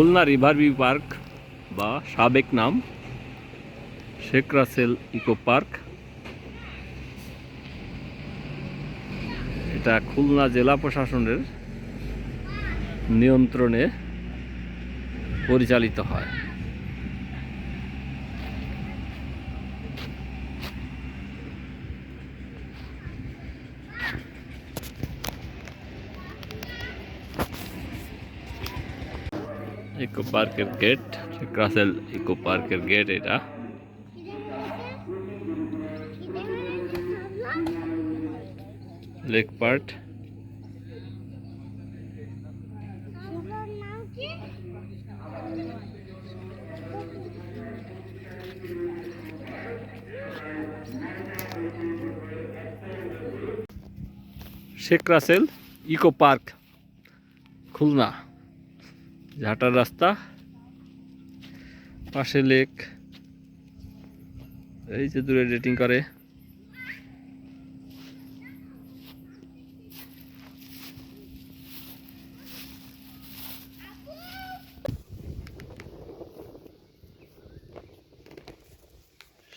Khulna river view park বা সাবেক নাম শেখ রাসেল ইকো পার্ক। এটা খুলনা জেলা প্রশাসনের নিয়ন্ত্রণে পরিচালিত হয়। ইকো পার্কের গেট শেখ রাসেল ইকো পার্কের গেট এটা। Lake part Sheikh Russel eco park Khulna. ঝাটার রাস্তা, পাশে লেক। এই যে দূরে ডেটিং করে।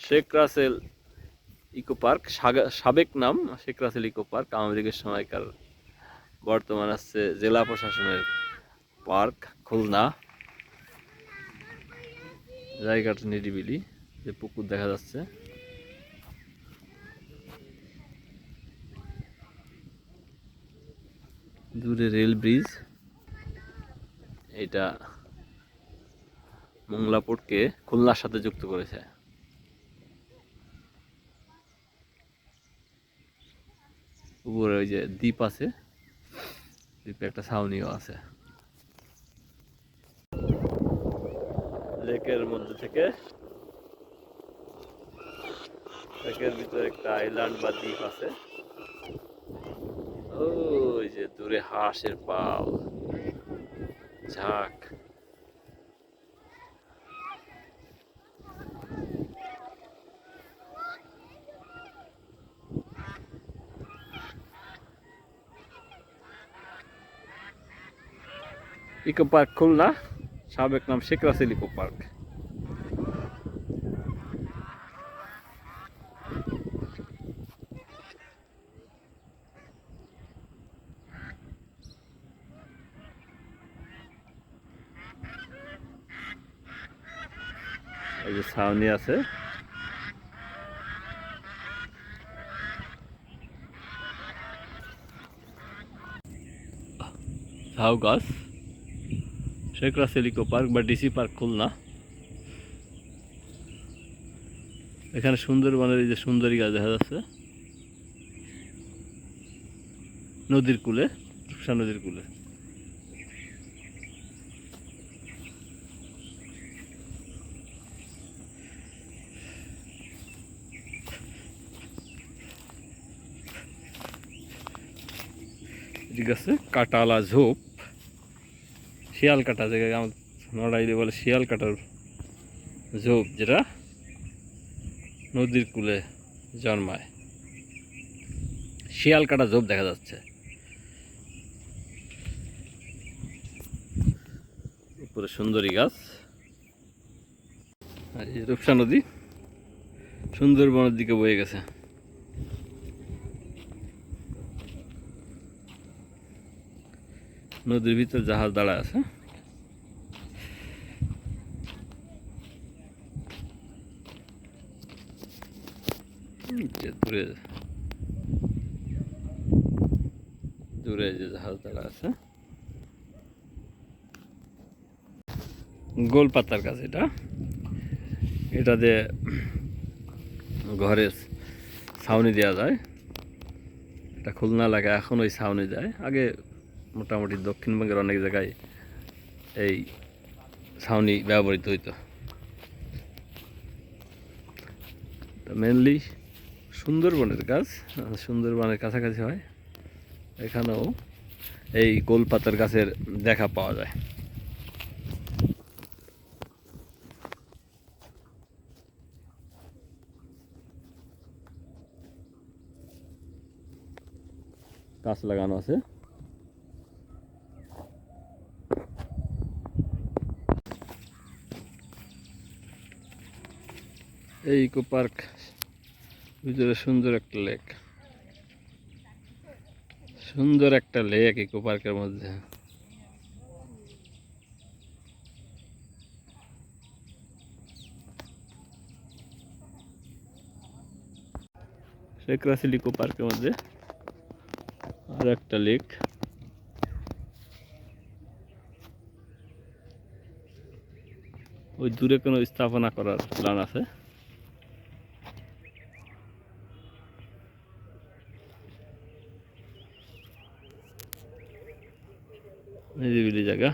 শেখ রাসেল ইকো পার্ক সাবেক নাম শেখ রাসেল ইকো পার্ক, আওয়ামী লীগের সময়কার বর্তমান আছে জেলা প্রশাসনের পার্ক। খুলনা। জায়গাটা নিরিবিলি, যে পুকুর দেখা যাচ্ছে। দূরে রেল ব্রিজ। এটা মোংলা পোর্টকে খুলনার সাথে যুক্ত করেছে। উপরে ওই যে দ্বীপ আছে, দ্বীপে একটা ছাউনিও আছে। লেকের মধ্যে থেকে। লেকের ভিতরে একটা আইল্যান্ড বা দ্বীপ আছে। ওই যে দূরে হাঁসের পাল। ঝাঁক। Eco park Khulna? সাবেক নাম শেখ রাসেল ইকো পার্ক। এই যে ছাউনি আছে। ঝাউ গাছ। শেখ রাসেল ইকো পার্ক বা ডিসি পার্ক খুলনা। এখানে সুন্দরবনের এই যে সুন্দরী গাছ দেখা যাচ্ছে। নদীর কূলে, রূপসা নদীর কূলে। এদিকে আছে কাটালা ঝোপ। শিয়াল কাটা যেটাকে আমাদের নড়াইলে বলে শিয়াল কাটার ঝোপ যেটা নদীর কূলে জন্মায়। শিয়াল কাটা ঝোপ দেখা যাচ্ছে। উপরে সুন্দরী গাছ। আর রূপসা নদী, সুন্দরবনের দিকে বয়ে গেছে। নদীর ভিতর জাহাজ দাঁড়া আছে। দূরে দূরে যে জাহাজ দাঁড়া আছে। গোল পাতার কাছে এটা। এটা দিয়ে ঘরে ছাউনি দেওয়া যায়। এটা খুলনা এলাকায় এখন ওই ছাউনি যায় আগে মোটামুটি দক্ষিণবঙ্গের অনেক জায়গায় এই ছাউনি ব্যবহৃত হইতো। মেনলি সুন্দরবনের গাছ সুন্দরবনের কাছাকাছি হয়। এখানেও এই গোলপাতার গাছের দেখা পাওয়া যায়। গাছ লাগানো আছে। এই ইকো পার্ক, ভিতরে সুন্দর একটা লেক। সুন্দর একটা লেক ইকো পার্কের মধ্যে। শেখ রাসেল ইকো পার্কের মধ্যে আর একটা লেক। ওই দূরে কোনো স্থাপনা করার প্ল্যান আছে? নিরিবিলি জায়গা।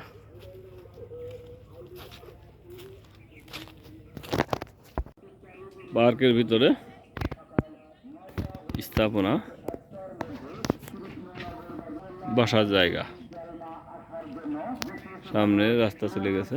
পার্কের ভিতরে স্থাপনা। বসার জায়গা। সামনে রাস্তা চলে গেছে।